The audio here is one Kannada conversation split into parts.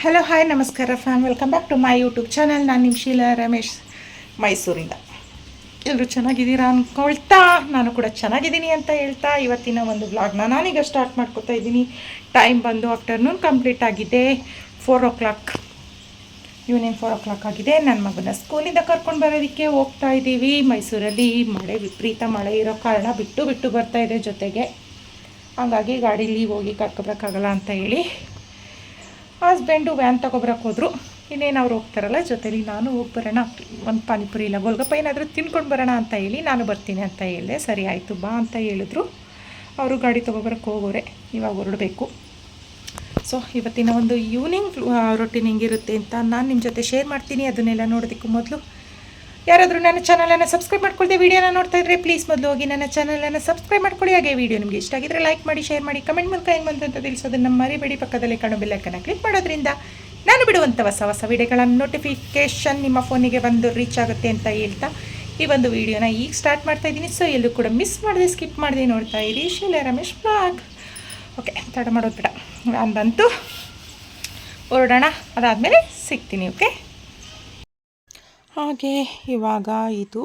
ಹಲೋ ಹಾಯ್ ನಮಸ್ಕಾರ fam welcome back to my YouTube channel ನಾನು ನಿಮ್ಮ ಶೀಲಾ ರಮೇಶ್, ಮೈಸೂರಿಂದ. ಎಲ್ಲರೂ ಚೆನ್ನಾಗಿದ್ದೀರಾ ಅಂದ್ಕೊಳ್ತಾ ನಾನು ಕೂಡ ಚೆನ್ನಾಗಿದ್ದೀನಿ ಅಂತ ಹೇಳ್ತಾ ಇವತ್ತಿನ ಒಂದು ಬ್ಲಾಗ್ನ ನಾನೀಗ ಸ್ಟಾರ್ಟ್ ಮಾಡ್ಕೊತಾ ಇದ್ದೀನಿ. ಟೈಮ್ ಬಂದು ಆಫ್ಟರ್ನೂನ್ ಕಂಪ್ಲೀಟ್ ಆಗಿದೆ. Four o'clock evening four o'clock ಆಗಿದೆ ನನ್ನ ಮಗನ ಸ್ಕೂಲಿಂದ ಕರ್ಕೊಂಡು ಬರೋದಕ್ಕೆ ಹೋಗ್ತಾ ಇದ್ದೀವಿ. ಮೈಸೂರಲ್ಲಿ ಮಳೆ ವಿಪರೀತ ಮಳೆ ಇರೋ ಕಾರಣ ಬಿಟ್ಟು ಬಿಟ್ಟು ಬರ್ತಾ ಇದೆ ಜೊತೆಗೆ. ಹಾಗಾಗಿ ಗಾಡೀಲಿ ಹೋಗಿ ಕರ್ಕೊಬರೋಕ್ಕಾಗಲ್ಲ ಅಂತ ಹೇಳಿ ಹಸ್ಬೆಂಡು ವ್ಯಾನ್ ತೊಗೊಬರಕ್ಕೆ ಹೋದರು. ಇನ್ನೇನು ಅವ್ರು ಹೋಗ್ತಾರಲ್ಲ, ಜೊತೆಲಿ ನಾನು ಹೋಗಿ ಬರೋಣ. ಒಂದು ಪಾನಿಪುರಿ, ಇಲ್ಲ ಗೋಲ್ಗಪ್ಪ ಏನಾದರೂ ತಿನ್ಕೊಂಡು ಬರೋಣ ಅಂತ ಹೇಳಿ ನಾನು ಬರ್ತೀನಿ ಅಂತ ಹೇಳಿದೆ. ಸರಿ ಆಯಿತು, ಬಾ ಅಂತ ಹೇಳಿದ್ರು. ಅವರು ಗಾಡಿ ತೊಗೊಬರಕ್ಕೆ ಹೋಗೋರೆ, ಇವಾಗ ಹೊರಡಬೇಕು. ಸೊ ಇವತ್ತಿನ ಒಂದು ಈವ್ನಿಂಗ್ ರೊಟೀನ್ ಹೆಂಗಿರುತ್ತೆ ಅಂತ ನಾನು ನಿಮ್ಮ ಜೊತೆ ಶೇರ್ ಮಾಡ್ತೀನಿ. ಅದನ್ನೆಲ್ಲ ನೋಡೋದಕ್ಕೂ ಮೊದಲು ಯಾರಾದರೂ ನನ್ನ ಚಾನಲನ್ನು ಸಬ್ಸ್ಕ್ರೈಬ್ ಮಾಡ್ಕೊಳ್ದೆ ವೀಡಿಯೋನ ನೋಡ್ತಾ ಇದ್ರೆ ಪ್ಲೀಸ್ ಮೊದಲು ಹೋಗಿ ನನ್ನ ಚಾನಲನ್ನು ಸಬ್ಸ್ಕ್ರೈಬ್ ಮಾಡ್ಕೊಳ್ಳಿ. ಹಾಗೆ ವಿಡಿಯೋ ನಿಮಗೆ ಇಷ್ಟ ಆಗಿದ್ರೆ ಲೈಕ್ ಮಾಡಿ ಶೇರ್ ಮಾಡಿ ಕಮೆಂಟ್ ಮೂಲಕ ಏನು ಬಂತು ಅಂತ ತಿಳಿಸೋದನ್ನು ಮರಿಬೇಡಿ. ಪಕ್ಕದಲ್ಲಿ ಕಾಣೋ ಬೆಲ್ಲಕ್ಕನ್ನು ಕ್ಲಿಕ್ ಮಾಡೋದ್ರಿಂದ ನಾನು ಬಿಡುವಂಥ ಹೊಸ ಹೊಸ ವಿಡಿಯೋಗಳ ನೋಟಿಫಿಕೇಷನ್ ನಿಮ್ಮ ಫೋನಿಗೆ ಬಂದು ರೀಚ್ ಆಗುತ್ತೆ ಅಂತ ಹೇಳ್ತಾ ಈ ಒಂದು ವಿಡಿಯೋನ ಈಗ ಸ್ಟಾರ್ಟ್ ಮಾಡ್ತಾ ಇದ್ದೀನಿ. ಸೊ ಎಲ್ಲೂ ಕೂಡ ಮಿಸ್ ಮಾಡಿದೆ ಸ್ಕಿಪ್ ಮಾಡಿದೆ ನೋಡ್ತಾ ಇರಿ. ಶೀಲಾ, ರಮೇಶ್ ಬ್ಲಾಗ್ ಓಕೆ ತಡ ಮಾಡೋದು ಬೇಡ. ನಾನು ಬಂತು. ಹೊರಡೋಣ. ಅದಾದಮೇಲೆ ಸಿಗ್ತೀನಿ ಓಕೆ ಹಾಗೆ ಇವಾಗ ಇದು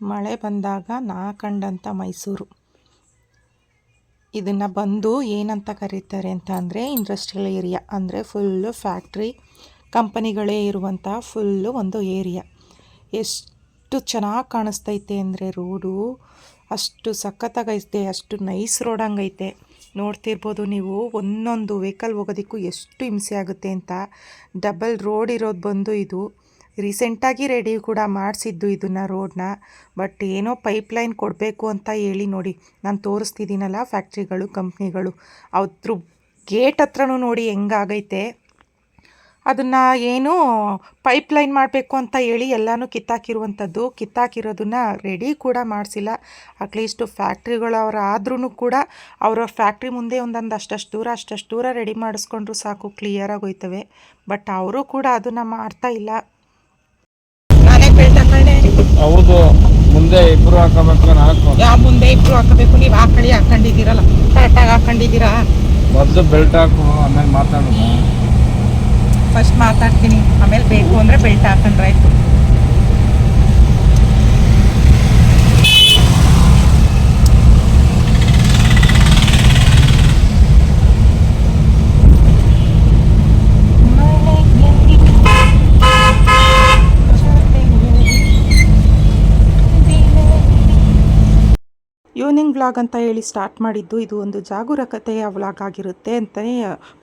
ಮಳೆ ಬಂದಾಗ ನಾ ಕಂಡಂಥ ಮೈಸೂರು. ಇದನ್ನು ಬಂದು ಏನಂತ ಕರೀತಾರೆ ಅಂತ ಅಂದರೆ ಇಂಡಸ್ಟ್ರಿಯಲ್ ಏರಿಯಾ ಅಂದರೆ ಫುಲ್ಲು ಫ್ಯಾಕ್ಟ್ರಿ ಕಂಪನಿಗಳೇ ಇರುವಂಥ ಫುಲ್ಲು ಒಂದು ಏರಿಯಾ ಎಷ್ಟು ಚೆನ್ನಾಗಿ ಕಾಣಿಸ್ತೈತೆ ಅಂದರೆ ರೋಡು ಅಷ್ಟು ಸಖತ್ತಾಗೈತೆ, ಅಷ್ಟು ನೈಸ್ ರೋಡ್ ಹಂಗೈತೆ. ನೋಡ್ತಿರ್ಬೋದು ನೀವು ಒಂದೊಂದು ವೆಹಿಕಲ್ ಹೋಗೋದಕ್ಕೂ ಎಷ್ಟು ಹಿಂಸೆ ಆಗುತ್ತೆ ಅಂತ. ಡಬಲ್ ರೋಡ್ ಇರೋದು ಬಂದು ಇದು ರೀಸೆಂಟಾಗಿ ರೆಡಿ ಕೂಡ ಮಾಡಿಸಿದ್ದು ಇದನ್ನು ರೋಡ್ನ. ಬಟ್ ಏನೋ ಪೈಪ್ಲೈನ್ ಕೊಡಬೇಕು ಅಂತ ಹೇಳಿ ನೋಡಿ. ನಾನು ತೋರಿಸ್ತಿದ್ದೀನಲ್ಲ ಫ್ಯಾಕ್ಟ್ರಿಗಳು, ಕಂಪ್ನಿಗಳು. ಅದ್ರ ಗೇಟ್ ಹತ್ರನೂ ನೋಡಿ ಹೆಂಗಾಗೈತೆ. ಅದನ್ನು ಏನು ಪೈಪ್ಲೈನ್ ಮಾಡಬೇಕು ಅಂತ ಹೇಳಿ ಎಲ್ಲನೂ ಕಿತ್ತಾಕಿರುವಂಥದ್ದು. ಕಿತ್ತಾಕಿರೋದನ್ನು ರೆಡಿ ಕೂಡ ಮಾಡಿಸಿಲ್ಲ. ಅಟ್ಲೀಸ್ಟು ಫ್ಯಾಕ್ಟ್ರಿಗಳವ್ರು ಆದ್ರೂ ಕೂಡ ಅವರ ಫ್ಯಾಕ್ಟ್ರಿ ಮುಂದೆ ಒಂದೊಂದು ಅಷ್ಟಷ್ಟು ದೂರ ಅಷ್ಟಷ್ಟು ದೂರ ರೆಡಿ ಮಾಡಿಸ್ಕೊಂಡ್ರು ಸಾಕು ಕ್ಲಿಯರಾಗಿ ಹೋಯ್ತವೆ ಬಟ್ ಅವರು ಕೂಡ ಅದನ್ನು ಮಾಡ್ತಾ ಇಲ್ಲ. ಹೌದು ಮುಂದೆ ಇಬ್ರು ಹಾಕಬೇಕು ನಾಲ್ಕು ಯಾವ ಮುಂದೆ ಇಬ್ರು ಹಾಕಬೇಕು ನೀವು ಹಾಕಳಿ ಹಾಕೊಂಡಿದ್ದೀರಲ್ಲ. ಕರೆಕ್ಟಾಗಿ ಹಾಕೊಂಡಿದ್ದೀರಾ? ಮೊದಲು ಬೆಲ್ಟ್ ಹಾಕು ಆಮೇಲೆ ಮಾತಾಡೋಣ. ಫಸ್ಟ್ ಮಾತಾಡ್ತೀನಿ ಆಮೇಲೆ ಬೇಕು ಅಂದರೆ ಬೆಲ್ಟ್ ಹಾಕೊಂಡ್ರೆ ಆಯ್ತು ಈವ್ನಿಂಗ್ ವ್ಲಾಗ್ ಅಂತ ಹೇಳಿ ಸ್ಟಾರ್ಟ್ ಮಾಡಿದ್ದು ಇದು ಒಂದು ಜಾಗರೂಕತೆಯ ವ್ಲಾಗ್ ಆಗಿರುತ್ತೆ ಅಂತಲೇ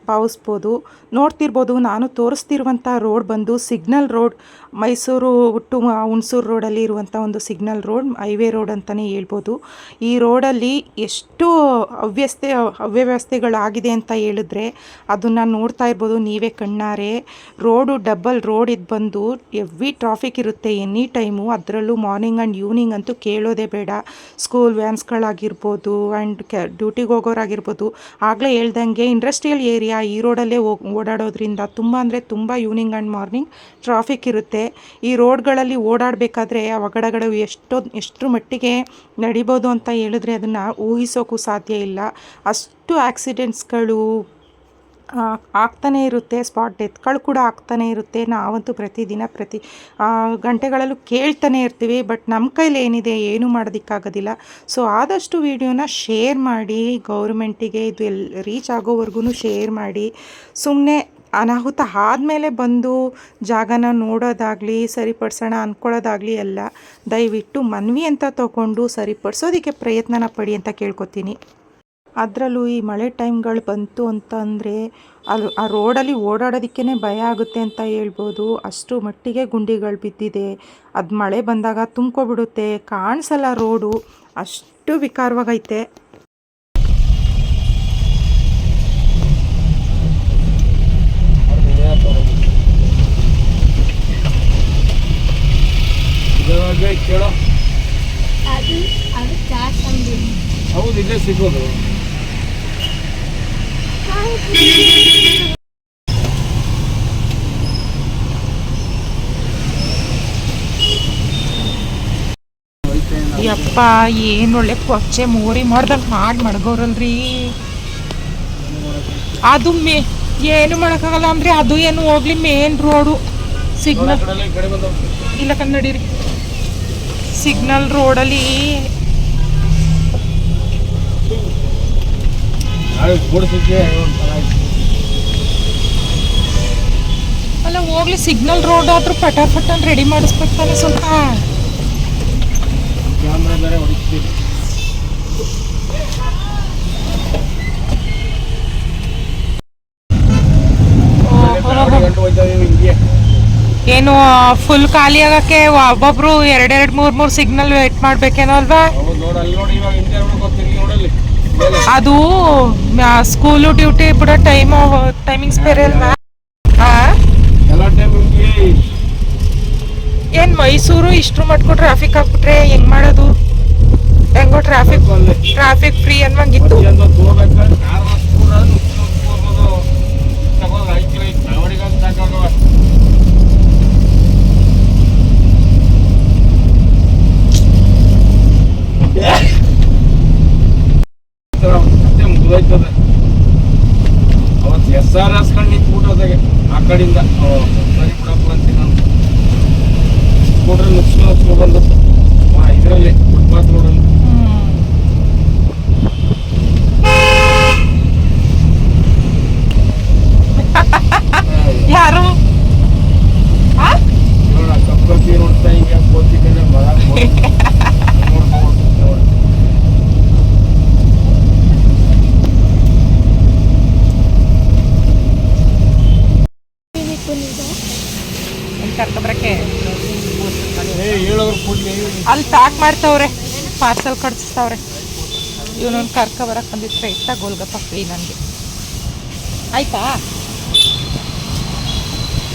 ಭಾವಿಸ್ಬೋದು ನೋಡ್ತಿರ್ಬೋದು, ನಾನು ತೋರಿಸ್ತಿರುವಂಥ ರೋಡ್ ಬಂದು signal road, Mysuru to Hunsur ರೋಡಲ್ಲಿ ಇರುವಂಥ ಒಂದು ಸಿಗ್ನಲ್ ರೋಡ್, ಹೈವೇ ರೋಡ್ ಅಂತಲೇ ಹೇಳ್ಬೋದು. ಈ ರೋಡಲ್ಲಿ ಎಷ್ಟು ಅವ್ಯಸ್ಥೆ ಅವ್ಯವಸ್ಥೆಗಳಾಗಿದೆ ಅಂತ ಹೇಳಿದ್ರೆ ಅದನ್ನು ನೋಡ್ತಾ ಇರ್ಬೋದು ನೀವೇ ಕಣ್ಣಾರೆ. ರೋಡು ಡಬಲ್ ರೋಡ್ ಇದು ಬಂದು ಎವ್ರಿ ಟ್ರಾಫಿಕ್ ಇರುತ್ತೆ ಎನಿ ಟೈಮು. ಅದರಲ್ಲೂ ಮಾರ್ನಿಂಗ್ ಆ್ಯಂಡ್ ಈವ್ನಿಂಗ್ ಅಂತೂ ಕೇಳೋದೇ ಬೇಡ. ಸ್ಕೂಲ್ ವ್ಯಾನ್ಸ್ಗಳಾಗಿರ್ಬೋದು ಆ್ಯಂಡ್ ಡ್ಯೂಟಿಗೆ ಹೋಗೋರಾಗಿರ್ಬೋದು. ಆಗಲೇ ಹೇಳ್ದಂಗೆ ಇಂಡಸ್ಟ್ರಿಯಲ್ ಏರಿಯಾ ಈ ರೋಡಲ್ಲೇ ಹೋಗಿ ಓಡಾಡೋದ್ರಿಂದ ತುಂಬ ಅಂದರೆ ತುಂಬ ಈವ್ನಿಂಗ್ ಆ್ಯಂಡ್ ಮಾರ್ನಿಂಗ್ ಟ್ರಾಫಿಕ್ ಇರುತ್ತೆ. ಈ ರೋಡ್ಗಳಲ್ಲಿ ಓಡಾಡಬೇಕಾದ್ರೆ ಅವಘಡಗಳು ಎಷ್ಟೋ, ಎಷ್ಟರ ಮಟ್ಟಿಗೆ ನಡಿಬೋದು ಅಂತ ಹೇಳಿದ್ರೆ ಅದನ್ನು ಊಹಿಸೋಕ್ಕೂ ಸಾಧ್ಯ ಇಲ್ಲ. ಅಷ್ಟು ಆಕ್ಸಿಡೆಂಟ್ಸ್ಗಳು ಆಗ್ತಾನೇ ಇರುತ್ತೆ ಸ್ಪಾಟ್ ಡೆತ್ಗಳು ಕೂಡ ಆಗ್ತಾನೆ ಇರುತ್ತೆ. ನಾವಂತೂ ಪ್ರತಿದಿನ ಪ್ರತಿ ಗಂಟೆಗಳಲ್ಲೂ ಕೇಳ್ತಾನೆ ಇರ್ತೀವಿ ಬಟ್ ನಮ್ಮ ಕೈಲಿ ಏನಿದೆ ಏನು ಮಾಡೋದಕ್ಕಾಗೋದಿಲ್ಲ. ಸೊ ಆದಷ್ಟು ವಿಡಿಯೋನ ಶೇರ್ ಮಾಡಿ, ಗೌರ್ಮೆಂಟಿಗೆ ಇದು ಎಲ್ ರೀಚ್ ಆಗೋವರೆಗೂ ಶೇರ್ ಮಾಡಿ. ಸುಮ್ಮನೆ ಅನಾಹುತ ಆದಮೇಲೆ ಬಂದು ಜಾಗನ ನೋಡೋದಾಗಲಿ, ಸರಿಪಡಿಸೋಣ ಅಂದ್ಕೊಳ್ಳೋದಾಗಲಿ ಎಲ್ಲ, ದಯವಿಟ್ಟು ಮನವಿ ಅಂತ ತಗೊಂಡು ಸರಿಪಡಿಸೋದಕ್ಕೆ ಪ್ರಯತ್ನನ ಪಡಿ ಅಂತ ಕೇಳ್ಕೊತೀನಿ. ಅದರಲ್ಲೂ ಈ ಮಳೆ ಟೈಮ್ಗಳು ಬಂತು ಅಂತ ಅಂದರೆ ಅಲ್ಲಿ ಆ ರೋಡಲ್ಲಿ ಓಡಾಡೋದಕ್ಕೇ ಭಯ ಆಗುತ್ತೆ ಅಂತ ಹೇಳ್ಬೋದು. ಅಷ್ಟು ಮಟ್ಟಿಗೆ ಗುಂಡಿಗಳು ಬಿದ್ದಿದೆ. ಅದು ಮಳೆ ಬಂದಾಗ ತುಂಬ್ಕೊಬಿಡುತ್ತೆ. ಕಾಣಿಸಲ್ಲ ರೋಡು. ಅಷ್ಟು ವಿಕಾರವಾಗೈತೆ. ಹೌದು ಇಲ್ಲೇ ಸಿಗೋದು ಯಪ್ಪ, ಏನು ಒಳ್ಳೆ ಕೊಚ್ಚೆ ಮೋರಿ ಮಾಡ್ದಂಗೆ ಮಾಡಿ ಮಡ್ಗೋರಲ್ರಿ ಅದು ಮೇ, ಏನು ಮಾಡೋಕ್ಕಾಗಲ್ಲ ಅಂದ್ರೆ ಅದು ಏನು ಹೋಗ್ಲಿ ಮೇನ್ ರೋಡು ಸಿಗ್ನಲ್. ಇಲ್ಲ ಕನ್ನಡಿರಿ ಸಿಗ್ನಲ್ ರೋಡಲ್ಲಿ ಅಲ್ಲ ಹೋಗ್ಲಿ ಸಿಗ್ನಲ್ ರೋಡ್ ಆದ್ರೂ ಪಟಾಪಟ್ ರೆಡಿ ಮಾಡಿಸ್ಬೇಕು ತಾನೆ ಸ್ವಲ್ಪ. ಏನು ಫುಲ್ ಖಾಲಿ ಆಗಕ್ಕೆ ಒಬ್ಬೊಬ್ರು ಎರಡೆರಡು ಮೂರ್ ಮೂರ್ ಸಿಗ್ನಲ್ ವೇಟ್ ಮಾಡ್ಬೇಕೇನೋ ಅಲ್ವಾ? ಅದು ಸ್ಕೂಲು ಡ್ಯೂಟಿ ಬಿಡೋ ಟೈಮ್ ಟೈಮಿಂಗ್ಸ್ ಬೇರೆ ಅಲ್ವಾ ಆ? ಎಲ್ಲ ಟೈಮ್ ಹಿಂಗೆ ಏನ್ ಮೈಸೂರು ಇಷ್ಟ್ರು ಮಟ್ಕು ಟ್ರಾಫಿಕ್ ಆಗ್ಬಿಟ್ರೆ ಹೆಂಗ್ ಮಾಡೋದು ಹೆಂಗೋ ಟ್ರಾಫಿಕ್ ಅಲ್ಲಿ ಟ್ರಾಫಿಕ್ ಫ್ರೀ ಅನ್ನಂಗಿತ್ತು ಆ ಕಡೆಯಿಂದ ಓ, ಸರಿ ಬಿಡಪ್ಪ ಅಂತೀನಿ ನಾನು ಸ್ಕೂಟ್ರ್ ನುಗ್ಸ್ಕೊ ನುಗ್ಸ್ಕೊ ಬಂದು ಇದರಲ್ಲಿ ಫುಟ್ಪಾತ್ ರೋಡಲ್ಲಿ ಯಾರು ಆ? ನೋಡ ಕಪ್ಪಿ ನೋಡ್ತಾ ಹಿಂಗೆ ಕೋತಿ ಕಡೆ ಮರ ಒಂದ್ ಕರ್ಕೊಬರಕ್ಕೆ ಹೇಳೋರು ಕೂಡ್ಲಿ ಅಲ್ಲಿ ಪ್ಯಾಕ್ ಪಾರ್ಸೆಲ್ ಕಳಿಸ್ತಾವ್ರೆ ಇವನೊಂದು ಕರ್ಕ ಬರಕ್ಕೆ ಬಂದಿದ್ರೆ ಇತ್ತ ಗೋಲ್ಗಪ್ಪ ಫ್ರೀ ನನಗೆ ಆಯ್ತಾ?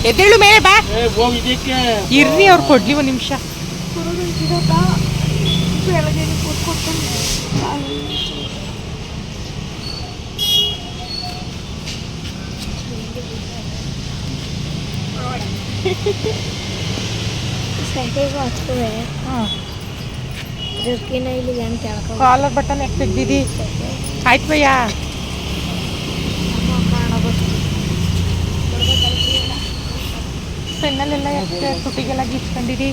ಎದ್ದೇಳು ಮೇಲೆ ಬಾ. ಇರ್ರಿ ಅವ್ರು ಕೊಡ್ಲಿ ಒಂದು ನಿಮಿಷ. ಹಚ್ತವೆ ಹಾಂ ಕಾಲರ್ ಬಟನ್ ಯಾಕೆ ಆಯ್ತು ಭಯ್ಯ. ಪೆನ್ನಲ್ಲೆಲ್ಲ ಯಾಕೆ ತುಟಿಗೆಲ್ಲ ಗೀಚ್ಕೊಂಡಿರಿ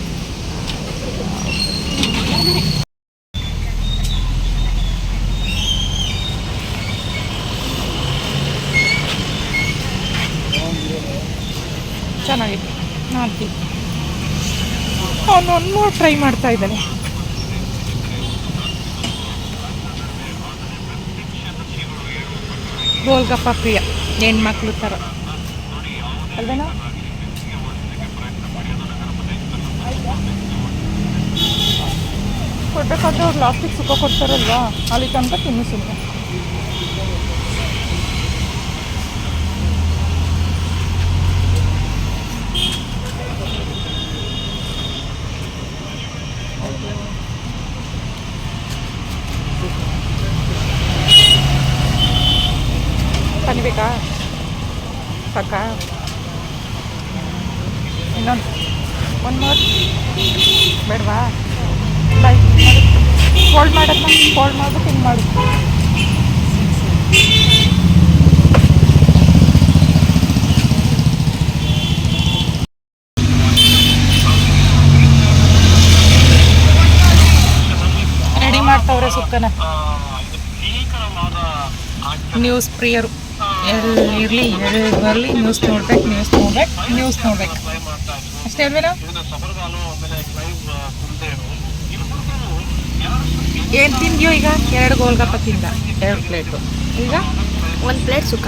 ಚೆನ್ನಾಗಿದೆ ಮಾಡ್ತೀವಿ ಅವನೊಂದು ಟ್ರೈ ಮಾಡ್ತಾ ಇದ್ದಾನೆ. ಗೋಲ್ಗಪ್ಪ ಪ್ರಿಯ. ಹೆಣ್ಮಕ್ಳು ಥರ ಅಲ್ವೇನೋ? ಕೊಡ್ಬೇಕಾದ್ರೆ ಅವ್ರು ಲಾಸ್ಟಿಗೆ ಸುಖ ಕೊಡ್ತಾರಲ್ವಾ? ಅಲ್ಲಿ ತನಕ ತಿನ್ನು ಸುಮ್ಮನೆ ಸಾಕಾ ಇನ್ನೊಂದು ಒಂದು ಮಾತು ಬೇಡವಾ ಬಾಯ್ ಫೋಲ್ಡ್ ಮಾಡೋದನ್ನ ಫೋಲ್ಡ್ ಮಾಡ್ಬಿಟ್ಟು ಹಿಂಗೆ ಮಾಡು ರೆಡಿ ಮಾಡ್ತಾವ್ರೆ ಸುಕ್ಕನ. ನ್ಯೂಸ್ ಪ್ರಿಯರು. ಎಲ್ಲಿ ಇರಲಿ ಎಲ್ಲಿ ಬರಲಿ ನ್ಯೂಸ್ ನೋಡ್ಬೇಕು ನ್ಯೂಸ್ ನೋಡ್ಬೇಕು ನ್ಯೂಸ್ ನೋಡ್ಬೇಕು. ಅಷ್ಟೇ ಅಲ್ವೇನೋ? ಏನು ತಿಂದ್ಯೋ ಈಗ? ಎರಡು ಗೋಲ್ಗಪ್ಪ ತಿಂದ. ಎರಡು ಪ್ಲೇಟು. ಈಗ? ಒಂದು ಪ್ಲೇಟ್ ಸುಕ್ಕ.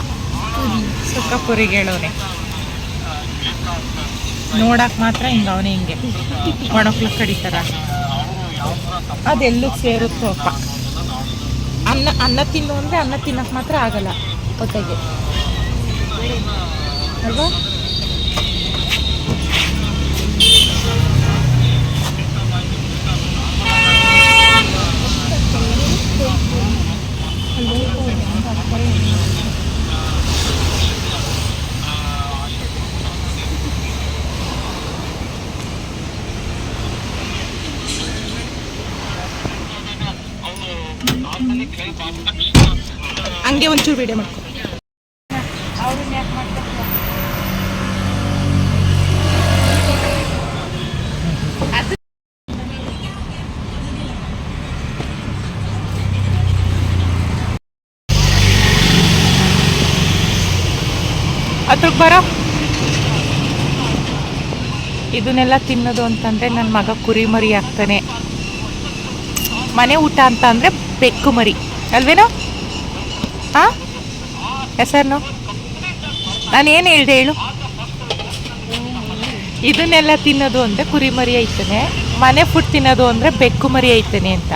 ಸುಕ್ಕ ಪುರಿಗೆ ಹೇಳೋನೆ ನೋಡಕ್ ಮಾತ್ರ ಹಿಂಗೆ ಅವನೇ ಹಿಂಗೆ. ಒಣಕ್ಲು ಕಡಿತಾರ. ಅದೆಲ್ಲೂ ಸೇರುತ್ತೋ ಅಪ್ಪ. ಅನ್ನ ಅನ್ನ ತಿನ್ನು ಅಂದರೆ ಅನ್ನ ತಿನ್ನಕ್ಕೆ ಮಾತ್ರ ಆಗಲ್ಲ. ಹೊಟ್ಟೆಗೆ ಅಲ್ವಾ? ಹಂಗೆ ಒಂಚೂರು ವಿಡಿಯೋ ಮಾಡ್ಕೊ. ಹತ್ರಕ್ಕೆ ಬರೋ? ಇದನ್ನೆಲ್ಲ ತಿನ್ನೋದು ಅಂತಂದರೆ ನನ್ನ ಮಗ ಕುರಿ ಮರಿ ಆಗ್ತಾನೆ. ಮನೆ ಊಟ ಅಂತ ಅಂದರೆ ಬೆಕ್ಕು ಮರಿ. ಅಲ್ವೇನೋ? ಹಾಂ ನಾನು ಏನು ಹೇಳ್ದೆ ಹೇಳು? ಇದನ್ನೆಲ್ಲ ತಿನ್ನೋದು ಅಂದರೆ ಕುರಿ ಮರಿ ಐತಾನೆ. ಮನೆ ಫುಡ್ ತಿನ್ನೋದು ಅಂದರೆ ಬೆಕ್ಕು ಮರಿ ಐತಾನೆ ಅಂತ.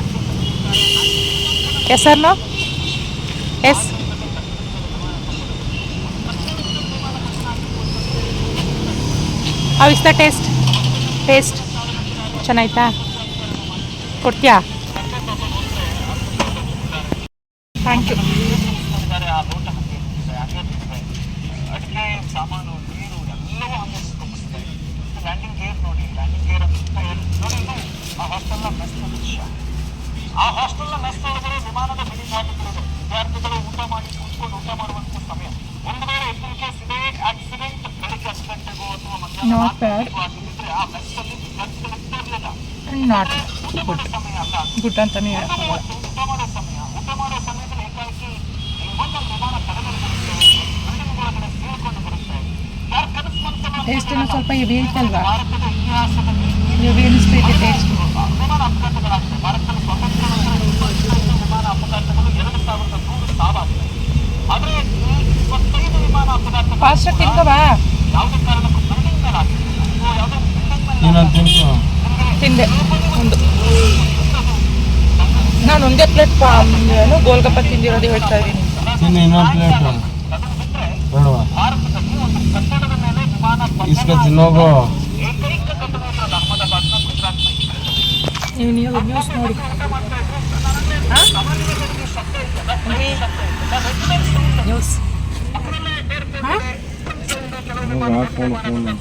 ಹೆಸರು S? how is the taste taste ಚೆನ್ನಾಯ್ತಾ ಕೊಡ್ತೀಯಾ ಥ್ಯಾಂಕ್ ಯು ಅಡಿಕೆ ಸಾಮಾನು ನೀರು ಎಲ್ಲವೂ ಹಂಗೆ ತುಂಬಿಸಿದೆ ಲ್ಯಾಂಡಿಂಗ್ ಗೇರ್ ನೋಡಿ ಲ್ಯಾಂಡಿಂಗ್ ಗೇರ್ ಅಂತ ಹೇಳಿ ನೋಡಿ ಇದು ಆ ಹಾಸ್ಟೆಲ್ನ ಮೆಸ್ನ ದೃಶ್ಯ ಆ ಹಾಸ್ಟೆಲ್ನ ಮೆಸ್ ಒಳಗಡೆ ವಿಮಾನದ ಬಿಡಿಂಗ್ ಹಾಕಿಕೊಳ್ಳೋದು ವಿದ್ಯಾರ್ಥಿಗಳು ಬರುತ್ತೆ ಬಿಲ್ಡಿಂಗ್ ಒಳಗಡೆ ಸೀಳ್ಕೊಂಡು ಬರುತ್ತೆ ಯಾರ ಕನಸು ಮಾಡ್ತಾರೋ ಟೇಸ್ಟನ್ನು ಸ್ವಲ್ಪ ಹೆವಿ ಐತಲ್ವಾ ಭಾರತದ ಇತಿಹಾಸದಲ್ಲಿ ಹೆವಿ ಅನಿಸ್ತೈತೆ ಟೇಸ್ಟ್ ವಿಮಾನ ಅಪಘಾತಗಳಾಗ್ತವೆ ತಿಂದೆ ಒಂದು. ನಾನು ಒಂದೇ ಪ್ಲೇಟ್ ಏನು ಗೋಲ್ಗಪ್ಪ ತಿಂದಿರೋದು ಹೇಳ್ತಾ ಇದ್ದೀನಿ. ತಿನ್ನು ಇನ್ನೊಂದು ಪ್ಲೇಟ್ ಬೇಡವಾ? ಭಾರತದಲ್ಲಿ ಒಂದು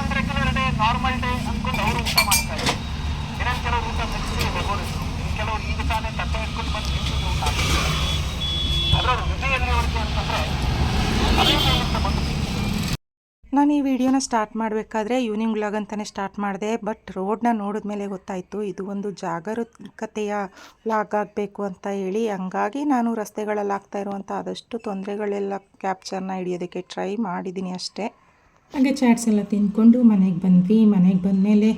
ಒಂದು ರೆಗ್ಯುಲರ್ ಡೇ ನಾರ್ಮಲ್ ಡೇ ಅನ್ಕೊಂಡು ಅವರು ಊಟ ಮಾಡ್ತಾ ಇದ್ರು. ಇನ್ನೊಂದು ಕೆಲವರು ಊಟ ಮುಗಿಸಿ ಹೊಗೋರಿದ್ರು ಇನ್ನು ಕೆಲವರು ಈಗ ತಾನೇ ತಟ್ಟೆ ಇಟ್ಕೊಂಡು ಬಂದು ನಿಂತಿದ್ದು ಊಟ ಹಾಕ್ತಿದ್ರು ಅದರ ವಿಧಿ ಎಲ್ಲಿವರೆಗೆ ಅಂತಂದ್ರೆ ಅದೇ ಮೇಲಿಂದ ಬಂದು ನಾನು ಈ ವಿಡಿಯೋನ ಸ್ಟಾರ್ಟ್ ಮಾಡಬೇಕಾದ್ರೆ ಈವ್ನಿಂಗ್ ವ್ಲಾಗ್ ಅಂತಲೇ ಸ್ಟಾರ್ಟ್ ಮಾಡಿದೆ ಬಟ್ ರೋಡ್ನ ನೋಡಿದ್ಮೇಲೆ ಗೊತ್ತಾಯಿತು, ಇದು ಒಂದು ಜಾಗರೂಕತೆಯ ವ್ಲಾಗ್ ಆಗಬೇಕು ಅಂತ ಹೇಳಿ. ಹಂಗಾಗಿ ನಾನು ರಸ್ತೆಗಳಲ್ಲಿ ಆಗ್ತಾ ಇರುವಂಥ ಆದಷ್ಟು ತೊಂದರೆಗಳೆಲ್ಲ ಕ್ಯಾಪ್ಚರ್ನ ಹಿಡಿಯೋದಕ್ಕೆ ಟ್ರೈ ಮಾಡಿದ್ದೀನಿ ಅಷ್ಟೇ. ಹಾಗೆ ಚಾಟ್ಸ್ ಎಲ್ಲ ತಿಂದ್ಕೊಂಡು ಮನೆಗೆ ಬಂದ್ವಿ. ಮನೆಗೆ ಬಂದಮೇಲೆ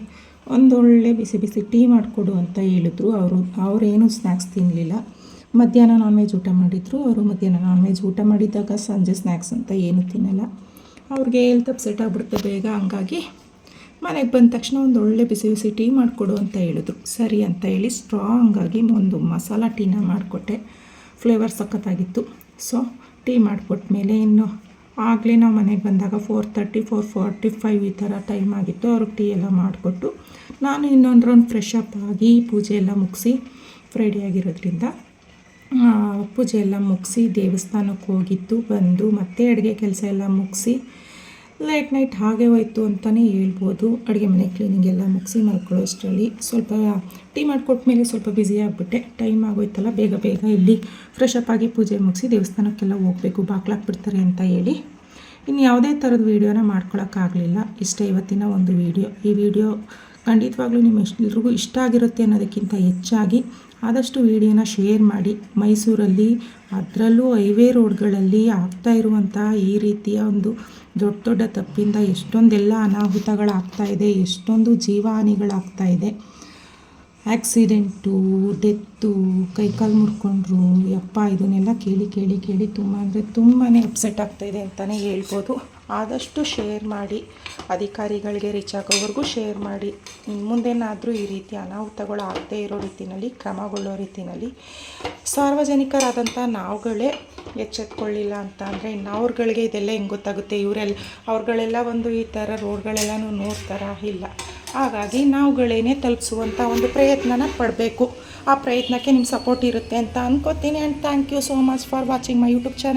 ಒಂದೊಳ್ಳೆ ಬಿಸಿ ಬಿಸಿ ಟೀ ಮಾಡಿಕೊಡು ಅಂತ ಹೇಳಿದ್ರು ಅವರು. ಅವರೇನು ಸ್ನ್ಯಾಕ್ಸ್ ತಿನ್ನಲಿಲ್ಲ ಮಧ್ಯಾಹ್ನ ನಾನ್ ವೆಜ್ ಊಟ ಮಾಡಿದ್ರು. ಅವರು ಮಧ್ಯಾಹ್ನ ನಾನ್ ವೆಜ್ ಊಟ ಮಾಡಿದಾಗ ಸಂಜೆ ಸ್ನ್ಯಾಕ್ಸ್ ಅಂತ ಏನು ತಿನ್ನಲ್ಲ. ಅವ್ರಿಗೆ ಹೆಲ್ತ್ ಅಪ್ಸೆಟ್ ಬೇಗ. ಹಂಗಾಗಿ ಮನೆಗೆ ಬಂದ ತಕ್ಷಣ ಒಂದು ಒಳ್ಳೆ ಬಿಸಿ ಬಿಸಿ ಟೀ ಮಾಡಿಕೊಡು ಅಂತ ಹೇಳಿದ್ರು. ಸರಿ ಅಂತ ಹೇಳಿ ಸ್ಟ್ರಾಂಗಾಗಿ ಒಂದು ಮಸಾಲ ಟೀನ ಮಾಡಿಕೊಟ್ಟೆ. ಫ್ಲೇವರ್ ಸಖತ್ತಾಗಿತ್ತು. ಸೊ ಟೀ ಮಾಡಿಕೊಟ್ಮೇಲೆ ಇನ್ನು ಆಗಲೇ ನಾವು ಮನೆಗೆ ಬಂದಾಗ four thirty four forty five ಈ ಥರ ಟೈಮ್ ಆಗಿತ್ತು. ಅವ್ರಿಗೆ ಟೀ ಎಲ್ಲ ಮಾಡಿಕೊಟ್ಟು ನಾನು ಇನ್ನೊಂದು ರೌಂಡ್ ಫ್ರೆಶ್ ಅಪ್ ಆಗಿ ಪೂಜೆ ಎಲ್ಲ ಮುಗಿಸಿ ಫ್ರೈಡೇ ಆಗಿರೋದ್ರಿಂದ ಪೂಜೆ ಎಲ್ಲ ಮುಗಿಸಿ ದೇವಸ್ಥಾನಕ್ಕೆ ಹೋಗಿದ್ದು, ಬಂದು ಮತ್ತೆ ಅಡುಗೆ ಕೆಲಸ ಎಲ್ಲ ಮುಗಿಸಿ ಲೇಟ್ ನೈಟ್ ಹಾಗೆ ಹೋಯ್ತು ಅಂತಲೇ ಹೇಳ್ಬೋದು. ಅಡುಗೆ ಮನೆ ಕ್ಲೀನಿಂಗ್ ಎಲ್ಲ ಮುಗಿಸಿ ಮಾಡ್ಕೊಳ್ಳೋಷ್ಟರಲ್ಲಿ ಸ್ವಲ್ಪ ಟೀ ಮಾಡಿಕೊಟ್ಮೇಲೆ ಸ್ವಲ್ಪ ಬ್ಯುಸಿ ಆಗಿಬಿಟ್ಟೆ. ಟೈಮ್ ಆಗೋಯ್ತಲ್ಲ, ಬೇಗ ಬೇಗ ಇಲ್ಲಿ ಫ್ರೆಶ್ ಅಪ್ ಆಗಿ ಪೂಜೆ ಮುಗಿಸಿ ದೇವಸ್ಥಾನಕ್ಕೆಲ್ಲ ಹೋಗಬೇಕು ಬಾಗ್ಲಾಕ್ಬಿಡ್ತಾರೆ ಅಂತ ಹೇಳಿ. ಇನ್ನು ಯಾವುದೇ ಥರದ ವೀಡಿಯೋನ ಮಾಡ್ಕೊಳಕ್ಕಾಗಲಿಲ್ಲ. ಇಷ್ಟೇ ಇವತ್ತಿನ ಒಂದು ವೀಡಿಯೋ ಈ ವಿಡಿಯೋ ಖಂಡಿತವಾಗ್ಲೂ ನಿಮ್ಮ ಎಲ್ರಿಗೂ ಇಷ್ಟ ಆಗಿರುತ್ತೆ ಅನ್ನೋದಕ್ಕಿಂತ ಹೆಚ್ಚಾಗಿ ಆದಷ್ಟು ವೀಡಿಯೋನ ಶೇರ್ ಮಾಡಿ. ಮೈಸೂರಲ್ಲಿ, ಅದರಲ್ಲೂ ಹೈವೇ ರೋಡ್ಗಳಲ್ಲಿ ಆಗ್ತಾ ಇರುವಂತಹ ಈ ರೀತಿಯ ಒಂದು ದೊಡ್ಡ ದೊಡ್ಡ ತಪ್ಪಿಂದ ಎಷ್ಟೊಂದೆಲ್ಲ ಅನಾಹುತಗಳಾಗ್ತಾ ಇದೆ ಎಷ್ಟೊಂದು ಜೀವಹಾನಿಗಳಾಗ್ತಾ ಇದೆ ಆ್ಯಕ್ಸಿಡೆಂಟು ಡೆತ್ತು, ಕೈಕಾಲು ಮುರ್ಕೊಂಡ್ರು, ಯಪ್ಪ ಇದನ್ನೆಲ್ಲ ಕೇಳಿ ಕೇಳಿ ಕೇಳಿ ತುಂಬ ಅಂದರೆ ತುಂಬಾ ಅಪ್ಸೆಟ್ ಆಗ್ತಾಯಿದೆ ಅಂತಲೇ ಹೇಳ್ಬೋದು. ಆದಷ್ಟು ಶೇರ್ ಮಾಡಿ, ಅಧಿಕಾರಿಗಳಿಗೆ ರೀಚ್ ಆಗೋವರೆಗೂ ಶೇರ್ ಮಾಡಿ. ಮುಂದೇನಾದರೂ ಈ ರೀತಿ ಅನಾಹುತಗಳು ಆಗದೇ ಇರೋ ರೀತಿಯಲ್ಲಿ ಕ್ರಮಗೊಳ್ಳೋ ರೀತಿಯಲ್ಲಿ ಸಾರ್ವಜನಿಕರಾದಂಥ ನಾವುಗಳೇ ಎಚ್ಚೆತ್ಕೊಳ್ಳಿಲ್ಲ ಅಂತ ಅಂದರೆ ಅವ್ರಗಳಿಗೆ ಇದೆಲ್ಲ ಹೆಂಗೆ ಗೊತ್ತಾಗುತ್ತೆ? ಇವರೆಲ್ಲ ಅವ್ರುಗಳೆಲ್ಲ ಒಂದು ಈ ಥರ ರೋಡ್ಗಳೆಲ್ಲನೂ ನೋಡ್ತಾರ? ಇಲ್ಲ. ಹಾಗಾಗಿ ನಾವುಗಳೇನೇ ತಲುಪಿಸುವಂಥ ಒಂದು ಪ್ರಯತ್ನನ ಪಡಬೇಕು. ಆ ಪ್ರಯತ್ನಕ್ಕೆ ನಿಮ್ಮ ಸಪೋರ್ಟ್ ಇರುತ್ತೆ ಅಂತ ಅನ್ಕೋತೀನಿ. And thank you so much for watching my YouTube channel